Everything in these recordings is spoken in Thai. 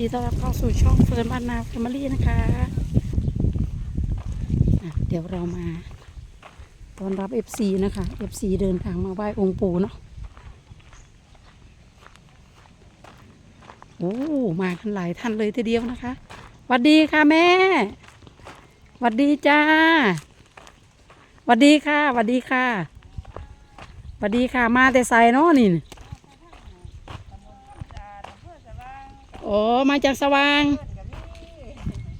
ดีต้อนรับเข้าสู่ช่องเฟิร์นบ้านนาแฟมิลี่นะคะะเดี๋ยวเรามาต้อนรับ FC นะคะ FC เดินทางมาไหว้องค์ปู่เนาะโอ้มากันหลายท่านเลยทีเดียวนะคะหวัสดีค่ะแม่หวัสดีจ้าหวัสดีค่ะหวัสดีค่ะหวัสดีค่ะมาแต่ใส่เนาะนี่ โอ้มาจากสว่าง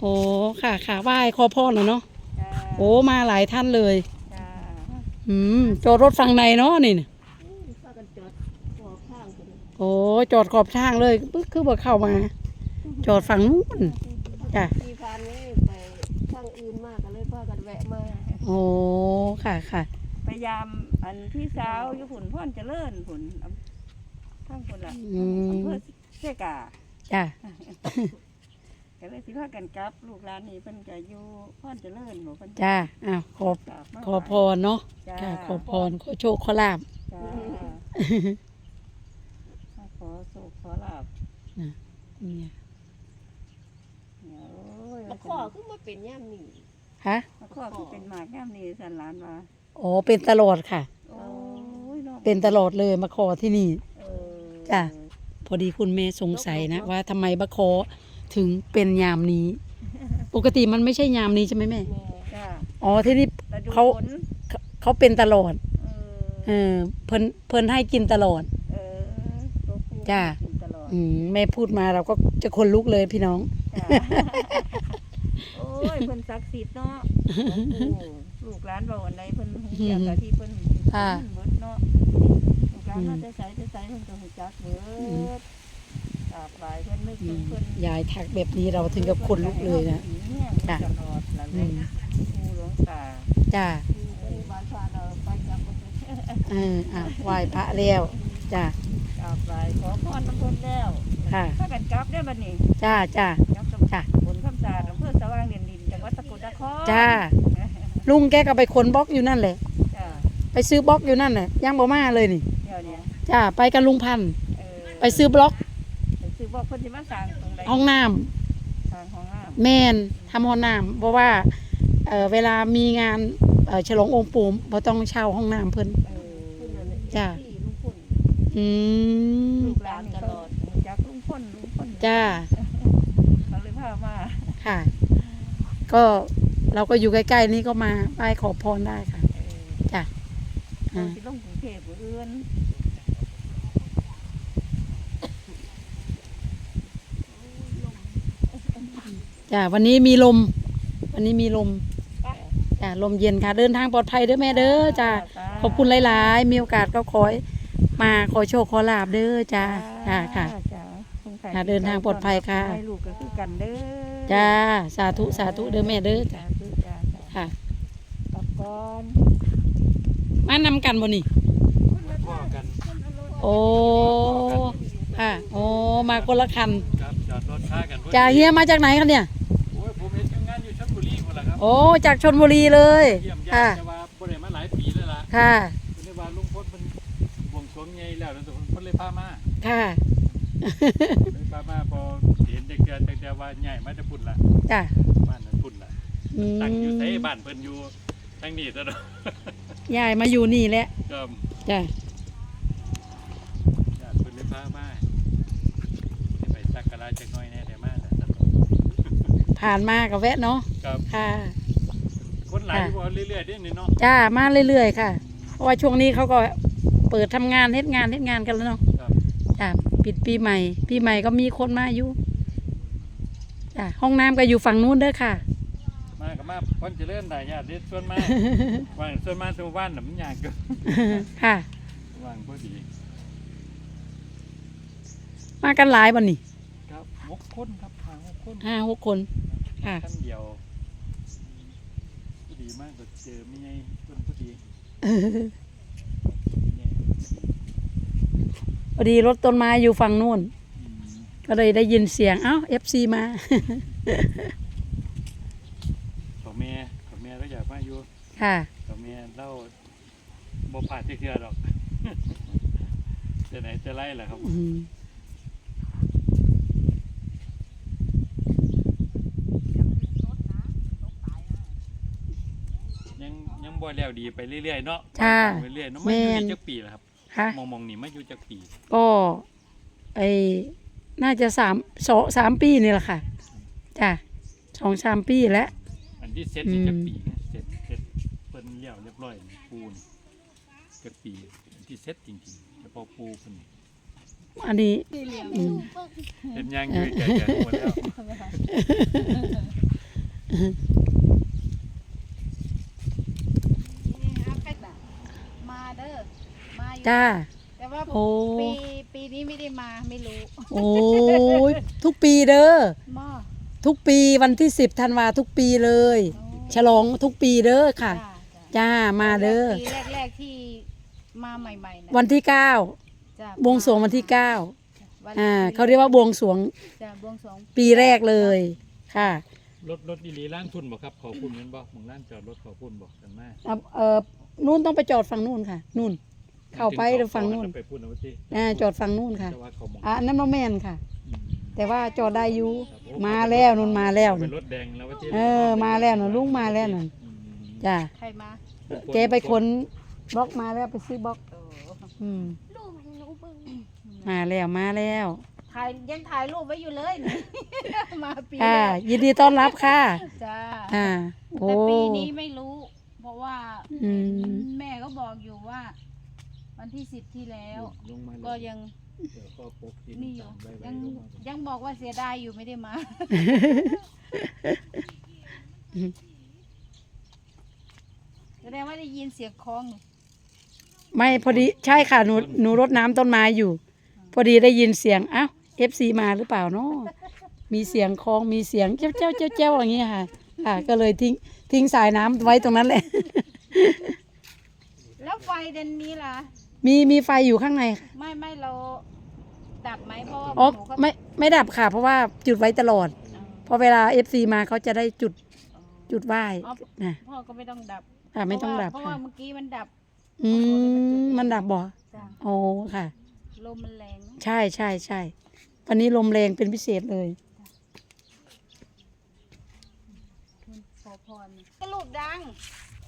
โอ้ค่ะค่ะไหว้ขอพรเลยเนาะโอ้มาหลายท่านเลยอืมจอดรถฝั่งในเนาะนี่น่ะโอ้จอดขอบทางเลยปึ๊กคือบ่เข้ามา จอดฝั่งนู้นจ้ะมีพานนี้ไปข้างอื่นมากก็เลยพากันแวะมาโอ้ค่ะค่ะพยายามอันพี่สาวอยู่ผุนพ่อนเจริญผุนอำทั้งคนละอืมอำเภอเสกา จ้ะก็เลยสิพากันกลับ ลูกหลานนี่เพิ่นก็อยู่พ่อนเจริญหนูเพิ่นจ้ะอ้าวขอกราบมาขอพรเนาะจ้าค่ะขอพรขอโชคขอลาบ จ้ามาขอโศกขอลาบเนี่ยโอ้ยมาขอขึ้นมาเป็นย่ามนี่ฮะมาขอคือเป็นหมากย่ามนี่สันหลานว่าอ๋อเป็นตลอดค่ะ โอ้ยน้องเป็นตลอดเลยมาขอที่นี่ เออจ้ะ พอดีคุณแม่สงสัยนะว่าทำไมบะโคถึงเป็นยามนี้ ปกติมันไม่ใช่ยามนี้ใช่ไหมแม่แม่จ้าอ๋อที่นี่แต่ดูเขาผลเขาเขาเป็นตลอด เอเอออเพิ่นเพิ่นให้กินตลอด เออตัวผู้จ้ะกินตลอดอืมแม่พูดมาเราก็จะคนลุกเลยพี่น้อง จ้ะโอ้ยเพิ่นศักดิ์สิทธิ์เนาะลูกหลานบอกวันใดเพิ่นฮู้จักกะที่เพิ่นค่ะเบิดเนาะลูกหลานมาแต่ไสแต่ไสเพิ่นก็ฮู้จักเบิดกราบไหว้เพิ่นนึกถึงเพิ่นยายทักแบบนี้เราถึงกับคนลุกเลยนะ จ้ะ ตลอดนั่นแหอืละมครูหลวงตาจ้าที่เป็นบ้านพาเราไปจับมาเป็นเอออะไหว้พระแล้วจ้ากราบไหว้ขอพรน้ำเพิ่นแล้วค่ะถ้ากันกลับได้อบัดนี้จ้าจ้ากลับกับจ้ะบนคำสาดอำเภอสว่างเด่นดินจังหวัดสกลนครจ้าลุงแกก็ไปขนบล็อกอยู่นั่นแหละ จ้ะไปซื้อบล็อกอยู่นั่นแหละยังบ่มาเลยนี่ เดี๋ยวเนี้จ้าไปกับลุงพันธุ์เออไปซื้อบล็อกไปซื้อบอกเพิ่นสิมาสร้างตรงใดห้องน้ำสร้างห้องน้แม่นทำห้องน้ำเพราะว่าเอ่อเวลามีงานเอ่อฉลององค์ปู่บ่ต้องเช่าห้องน้ำเพิ่นำเออคนนั้นจ้ะที่ลุงพลอืมลูกหลานนี่เขารู้จักลุงพลลุงพลจ้าเขาเลยพามาค่ะ ก็เราก็อยู่ใกล้ๆนี้ก็มาไหว้ขอพรได้ค่ะ เออจ้ะเขาสิลงกรุงเทพบ่เอื้อน จ้าวันนี้มีลม วันนี้มีลมจ้าลมเย็นค่ะ เดินทางปลอดภัยเด้อแม่เด้อจ้าขอบคุณหลาย ๆ มีโอกาสก็ขอให้มาขอโชคขอลาบเด้อจ้าค่ะค่ะจ้าคุณค่ะเดินทางปลอดภัยค่ะให้ลูกก็คือกันเด้อจ้าสาธุสาธุเด้อแม่เด้อจ้าจ้าธุจ้าจ้าค่ะขอบก่อนมานำกันบ่นี่พ่อกันโอ้ค่ะโอ้มาคนละคันครับจอดรถค้ากันพอดีจ่าเฮียมาจากไหนคะเนี่ยโอ้ยผมเห็นงาน อยู่ชลบุรีหมดแล้วครับโอ้จากชนบุรีเลย เยี่ยมค่ะญาติแต่ว่าบ่ได้มาหลายปีแล้วล่ะค่ะ เพิ่นได้ว่าลุงพลเพิ่นบวงสรวงใหญ่แล้วแล้วเพิ่นเลยพามาค่ะเลยพามาพอเห็นเด็กเดือนแต่แต่ว่าใหญ่มาจะพุ่นละจ้ะบ้านนั้นพุ่นละอืมตั้งอยู่ไสบ้านเพิ่นอยู่ทางนี้ซะเนาะยายมาอยู่นี่แหละก็จ้ะ ญาติเพิ่นเลยพามาให้ไปสักการะจักหน่อยแหน่ได้มาแต่ซะเนาะ ผ่านมากับแวะเนาะครับค่ะ คนหลายอยู่บ่เรื่อยๆเด้นี่เนาะจ้ามาเรื่อยๆค่ะ เพราะว่าช่วงนี้เขาก็เปิดทำงานเฮ็ดงานเฮ็ดงานกันแล้วเนาะครับจ้ะปิดปีใหม่ ปีใหม่ก็มีคนมาอยู่จ้ะห้องน้ำก็อยู่ฝั่งนู้นเด้อค่ะ มาก็มาเพิ่นเจริญได้ญาติเด็ดส่วนมาว่างส่วนมาตัวบ้านน่ะมันยากเกินค่ะ ว่างพอดี มากันหลายวันนี่ครับหก คนครับหาหกคนห้าหกคน ค่ะ ท่านเดียวพอดีมากก็เจอไม่ไงคนพอดีไงพอดีรถต้นไม้อยู่ฝั่งนู้นอืมก็เลยได้ยินเสียง เอ้า FC มาของแม่ของแม่ก็อยากมาอยู่ค่ะของแม่เล่าบ่ผ่านเทื่อๆหรอกจะไหนจะไล่ล่ะครับ อืม บ่แล้วดีไปเรื่อยๆเนาะจ้าไปเรื่อยๆเนาะแม่ไม่อยู่น นี่จักปีแล้วครับค่ะมองมองๆนี่มาอยู่จักปีก็ไอน่าจะสามสองสามปีนี่แหละค่ะจ้ะสองสามปีแล้ว อันที่เซ็ตนี่อืม จักปีนะเซ็ตเซ็ตเพิ่นเลี้ยวเรียบร้อยปูนจักปีอันที่เซ็ตจริงๆเฉพาะปูเพิ่นอันนี้อืมเห็นยังอยู่แก่ๆหมดแล้ว นี่ฮะก็มาเด้ อมาอยู่จ้า แต่ว่าโอ้ ปีปีนี้ไม่ได้มาไม่รู้โอ้ยทุกปีเด้อหม้อทุกปีวันที่สิบธันวาทุกปีเลย โอ้ฉลองทุกปีเด้อค่ะ จ้าจ้าจ้ามาเด้อปีแรกๆที่มาใหม่ๆนะวันที่เก้าจ้ะบวงสรวงวันที่เก้าวันอ่าเขาเรียกว่าบวงสรวงจ้ะบวงสรวงปีแรกเลยค่ะรถรถอีหลีล้านทุนบ่ครับขอพุ่นแม่นบ่หมองล้านจอดรถขอพุ่นบ่กันมาเอาเอ่อ นู่นต้องไปจอดฝั่งนู่นค่ะ นู่น เข้าไปหรือฝั่งนู่นไปพุ่นเอาไว้ที่อ่าจอดฝั่งนู่นค่ะแต่ว่าเขามองอ่านั่นโนแมนค่ะอืมแต่ว่าจอดได้อยู่มาแล้วนู่นมาแล้วเป็นู่นนรถแดงแล้วไว้ที่เออ มาแล้วนู่นลุงมาแล้วนู่นอืมจ้าใครมาแกไปขนบล็อกมาแล้วไปซื้อบล็อก โอ้อืมมาแล้วมาแล้วถ่ายยังถ่ายรูปไว้อยู่เลยนี่ มาปีค่ะแรกยินดีต้อนรับค่ะ จ้าอ่าโอ้แต่ปีนี้ไม่รู้เพราะว่าอืม แม่ก็บอกอยู่ว่า วันที่สิบที่แล้ว ลงมาเลยก็ยังเดี๋ยวก็ปกที่นี่อยู่ตามไว้ไว้ยังลงมาก่อนยังบอกว่าเสียดายอยู่ไม่ได้มา แสดงว่าได้ยินเสียงคล้องนี่ไม่พอดีใช่ค่ะหนูหนูรดน้ำต้นไม้อยู่ พอดีได้ยินเสียงอ้าวเอฟซีมาหรือเปล่าเนาะมีเสียงคลองมีเสียงเจ้าเจ้าเจ้าเจ้าอย่างเงี้ยค่ะ ค่ะ ก็เลยทิ้งทิ้งสายน้ำไว้ตรงนั้นแหละ แล้วไฟเดนนี้ล่ะ มีมีไฟอยู่ข้างในค่ะไม่ไม่เราดับไหมเพราะว่าอ๋อหนูก็ไม่ไม่ดับค่ะ เพราะว่าจุดไว้ตลอดเอาพอเวลาเอฟซีมาเขาจะได้จุดเอาจุดไหว้นะพ่อก็ไม่ต้องดับค่ะ ไม่ต้องดับเพราะค่ะว่าเมื่อกี้มันดับอืมมันดับบ่จ้ะโอ้ค่ะ ลมมันแรงนะ ใช่ใช่ใช่วันนี้ลมแรงเป็นพิเศษเลย คุณขอพร กระลูกดัง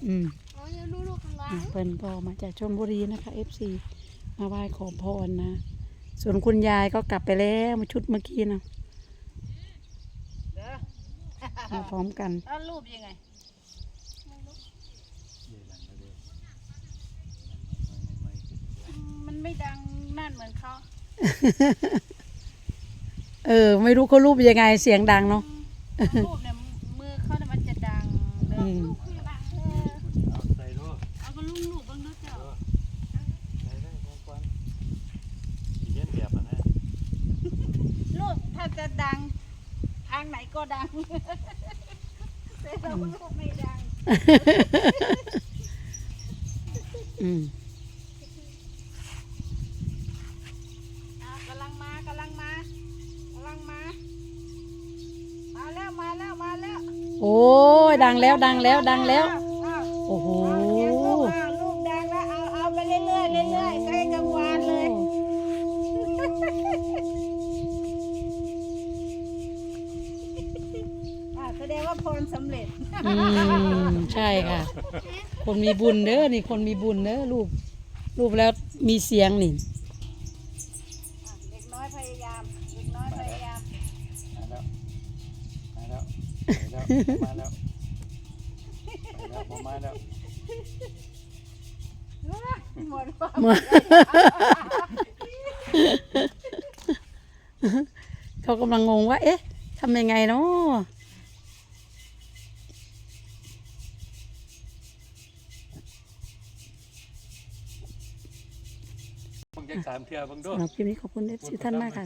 อืมอ๋อยังดูลูกข้างล่าอะงเพิ่นก็มาจากชลบุรีนะคะ FC มาไหว้ขอพรนะ ส่วนคุณยายก็กลับไปแล้วมาชุดเมื่อกี้นะเด้อมาพร้อมกัน แล้วรูปยังไงมันไม่ดังนั่นเหมือนเขาเออ ไม่รู้เขารูปยังไงเสียงดังเนาะรูปเนี่ อืมเอาใส่รถเอาก็ลุงหนูบ้างเนาะเจ้าใส่ได้ของควันเย็นแบบนะลูกถ้าจะดัง ทางไหนก็ดังแต่เราลูกไม่ดัง อืม อะกำลังมากำลังมากำลังมา มาแล้วมาแล้วมาแล้ว โอ้ยดังแล้วดังแล้วดังแล้วอ้าวโอ้โหเอาเสียงลูกอะลูกดังแล้วเอาเอาไปเรื่อยๆเรื่อยๆใกล้กลางวานเลย อะแสดงว่าพรสำเร็จ อืมใช่ค่ะ คนมีบุญเด้อนี่คนมีบุญเด้อรูปรูปแล้วมีเสียงนี่ แล้วมาแล้วมาแล้วมาแล้วหมดความมาเขากำลังงงว่า เอ๊ะทำยังไงเนาะมึงจะสามเทื่อเบังดูสำหรับคลิปนี้ขอบคุณเอฟซีท่านมากค่ะ